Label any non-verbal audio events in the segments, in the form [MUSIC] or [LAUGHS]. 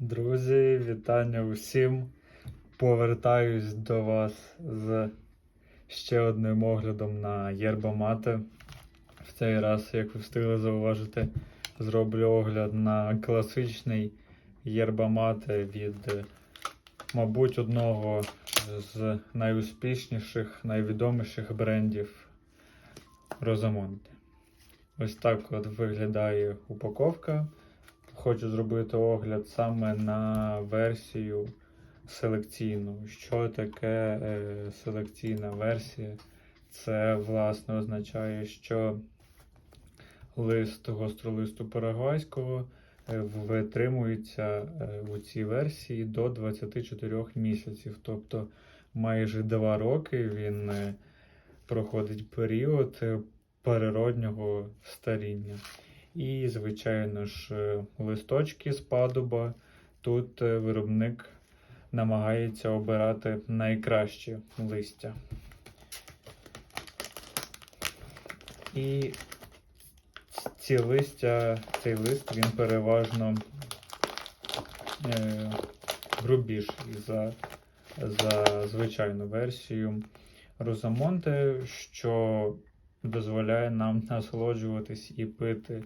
Друзі, вітання усім. Повертаюсь до вас з ще одним оглядом на єрбомати. В цей раз, як ви встигли зауважити, зроблю огляд на класичний єрбомат від, мабуть, одного з найуспішніших, найвідоміших брендів Розамонте. Ось так от виглядає упаковка. Хочу зробити огляд саме на версію селекційну. Що таке е, селекційна версія? Це, власне, означає, що лист гостролисту парагвайського е, витримується е, у цій версії до 24 місяців. Тобто майже 2 роки він е, проходить період природнього старіння. І, звичайно ж, е, листочки з падуба. Тут е, виробник намагається обирати найкраще листя. І ці листя, цей лист він переважно е, грубіший за, за звичайну версію Розамонте, що дозволяє нам насолоджуватись і пити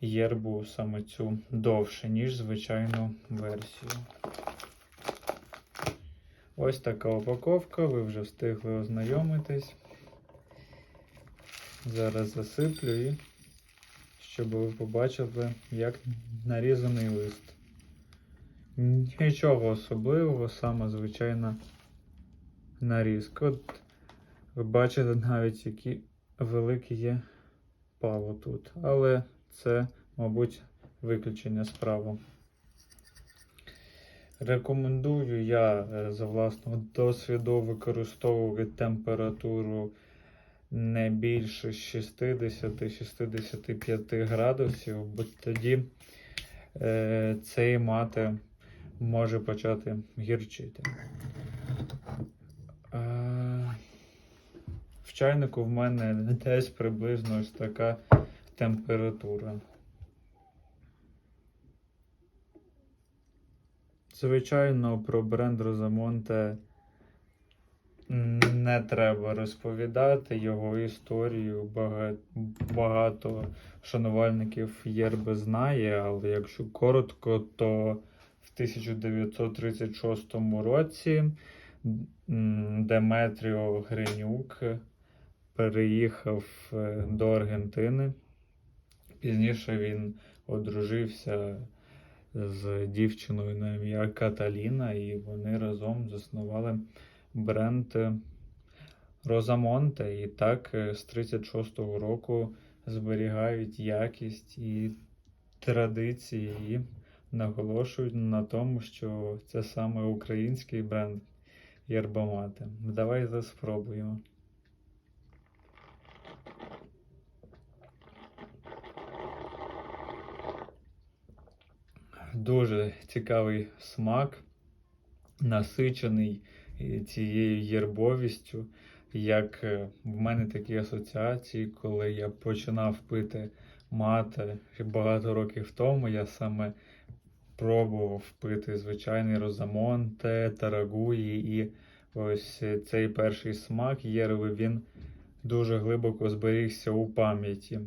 єрбу саме цю довше, ніж звичайну версію. Ось така упаковка, ви вже встигли ознайомитись. Зараз засиплю і щоб ви побачили, як нарізаний лист. Нічого особливого, саме звичайна нарізка. От ви бачите навіть, які великі є пало тут. Але це, мабуть, виключення справу. Рекомендую я е, за власного досвіду використовувати температуру не більше 60-65 градусів, бо тоді е, цей мати може почати гірчити. Е, в чайнику в мене десь приблизно ось така температура. Звичайно, про бренд Розамонте не треба розповідати його історію. Багато, шанувальників Єрби знає, але якщо коротко, то в 1936 році Деметріо Гринюк переїхав е, до Аргентини. Пізніше він одружився з дівчиною на ім'я Каталіна, і вони разом заснували бренд Розамонте. І так е, з 36-го року зберігають якість і традиції, і наголошують на тому, що це саме український бренд Єрбамати. Давай заспробуємо. Дуже цікавий смак, насичений е, цією єрбовістю. Як е, в мене такі асоціації, коли я починав пити мати багато років тому, я саме пробував пити звичайний розамонте, тарагуї, і ось цей перший смак єрви, він дуже глибоко зберігся у пам'яті.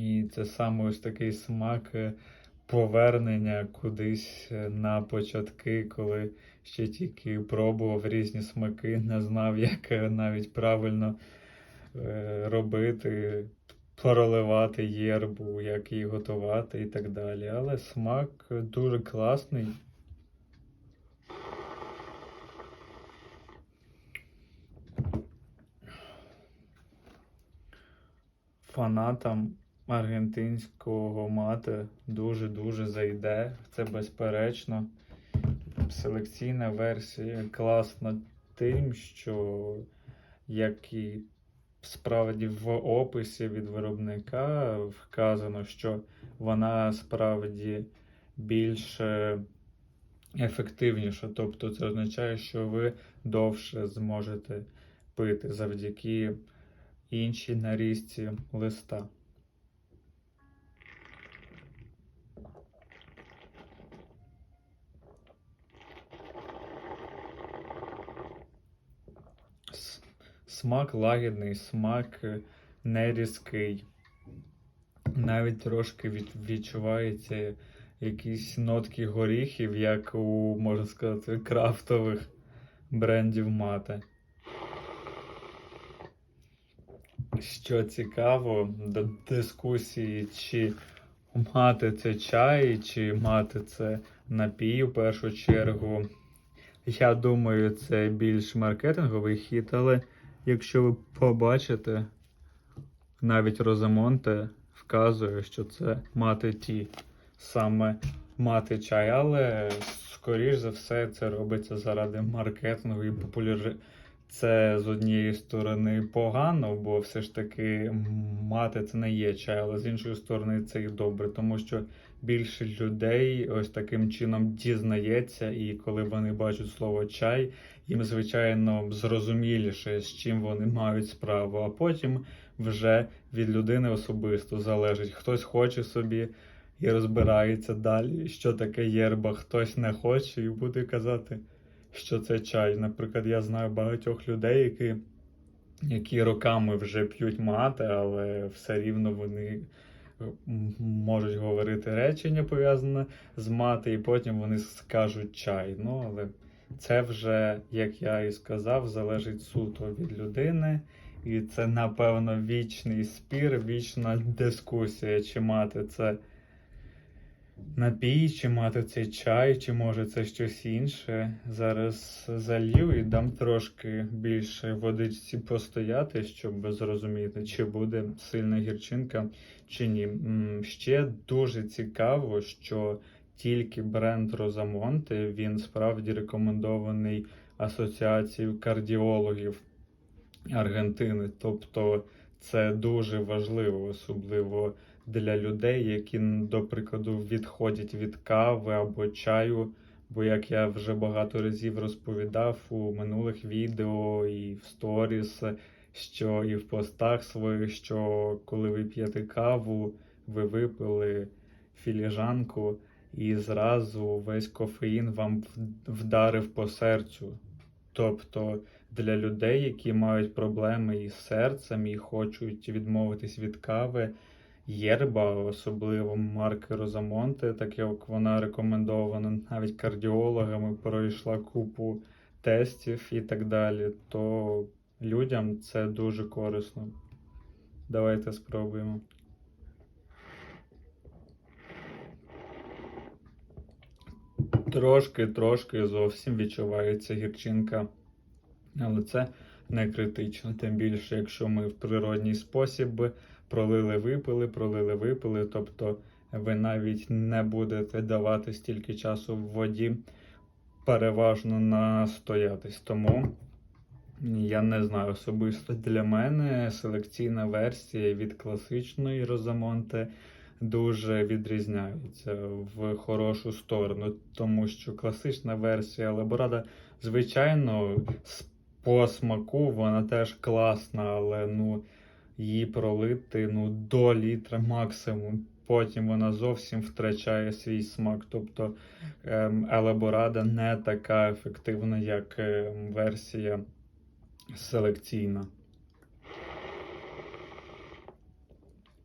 І це саме ось такий смак е, повернення кудись е, на початки, коли ще тільки пробував різні смаки, [LAUGHS] не знав, як е, навіть правильно е, робити, проливати єрбу, як її готувати і так далі. Але смак дуже класний. Фанатам аргентинського мати дуже-дуже зайде. Це безперечно. Селекційна версія класна тим, що як і справді в описі від виробника вказано, що вона справді більш ефективніша. Тобто це означає, що ви довше зможете пити завдяки іншій нарізці листа. Смак лагідний, смак е, не різкий. Навіть трошки від, відчувається якісь нотки горіхів, як у, можна сказати, крафтових брендів мати. Що цікаво, до дискусії, чи мати це чай, чи мати це напій в першу чергу. Я думаю, це більш маркетинговий хід, але якщо ви побачите, навіть Розамонте вказує, що це мати ті саме мати чай, але скоріш за все це робиться заради маркетингу і популяризації. Це з однієї сторони погано, бо все ж таки мати це не є чай, але з іншої сторони це і добре, тому що більше людей ось таким чином дізнається, і коли вони бачать слово чай, їм звичайно зрозуміліше, з чим вони мають справу. А потім вже від людини особисто залежить. Хтось хоче собі і розбирається далі, що таке єрба, хтось не хоче і буде казати що це чай. Наприклад, я знаю багатьох людей, які які роками вже п'ють мати, але все рівно вони можуть говорити речення пов'язане з мати, і потім вони скажуть чай. Ну, але це вже, як я і сказав, залежить суто від людини. І це, напевно, вічний спір, вічна дискусія, чи мати це напій, чи мати цей чай, чи може це щось інше. Зараз залью і дам трошки більше водичці постояти, щоб зрозуміти, чи буде сильна гірчинка, чи ні. Ще дуже цікаво, що тільки бренд Розамонте він справді рекомендований Асоціацією кардіологів Аргентини. Тобто це дуже важливо, особливо для людей, які, до прикладу, відходять від кави або чаю. Бо, як я вже багато разів розповідав у минулих відео і в сторіс, що і в постах своїх, що коли ви п'єте каву, ви випили філіжанку, і зразу весь кофеїн вам вдарив по серцю. Тобто для людей, які мають проблеми із серцем і хочуть відмовитись від кави, єрба, особливо марки Розамонте, так як вона рекомендована навіть кардіологами, пройшла купу тестів і так далі, то людям це дуже корисно. Давайте спробуємо. Трошки-трошки зовсім відчувається гірчинка, але це не критично. Тим більше, якщо ми в природній спосіб пролили, випили, пролили, випили. Тобто ви навіть не будете давати стільки часу в воді переважно настоятись. Тому я не знаю особисто для мене селекційна версія від класичної Розамонте дуже відрізняється в хорошу сторону, тому що класична версія Лаборада, звичайно, по смаку вона теж класна, але ну її пролити ну, до літра максимум. Потім вона зовсім втрачає свій смак. Тобто ем, елаборада не така ефективна, як ем, версія селекційна.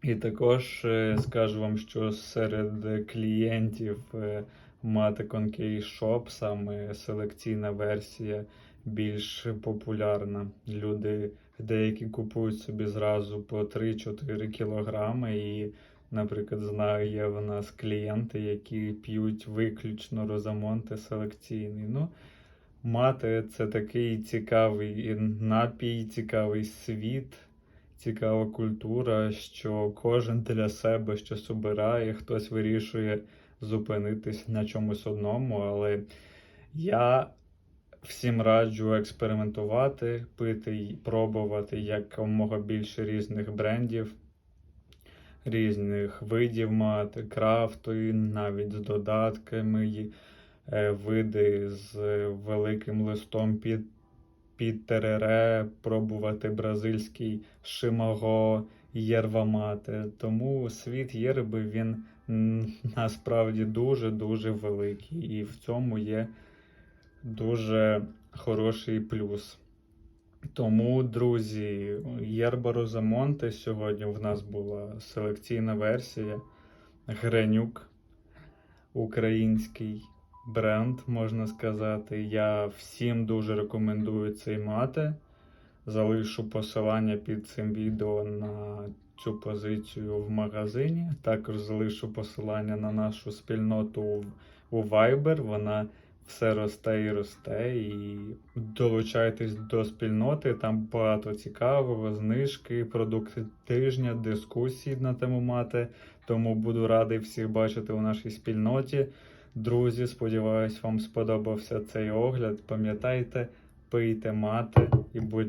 І також е, скажу вам, що серед клієнтів е, мати Concay Shop саме селекційна версія більш популярна. Люди деякі купують собі зразу по 3-4 кілограми. І, наприклад, знаю, є в нас клієнти, які п'ють виключно розамонти селекційний. Ну, Мати це такий цікавий напій, цікавий світ. Цікава культура, що кожен для себе щось обирає, хтось вирішує зупинитись на чомусь одному, але я Всім раджу експериментувати, пити пробувати якомога більше різних брендів, різних видів мати, крафту, навіть з додатками, е, види з великим листом під під терере, пробувати бразильський шимаго, єрва мати. Тому світ єрби він насправді дуже-дуже великий. І в цьому є дуже хороший плюс. Тому, друзі, Єрба Розамонте сьогодні в нас була селекційна версія. Гренюк, український бренд, можна сказати. Я всім дуже рекомендую цей мати. Залишу посилання під цим відео на цю позицію в магазині. Також залишу посилання на нашу спільноту у Viber. Вона все росте і росте. І долучайтесь до спільноти. Там багато цікавого, знижки, продукти тижня, дискусії на тему мати. Тому буду радий всіх бачити у нашій спільноті. Друзі, сподіваюсь, вам сподобався цей огляд. Пам'ятайте, пийте мати і будьте.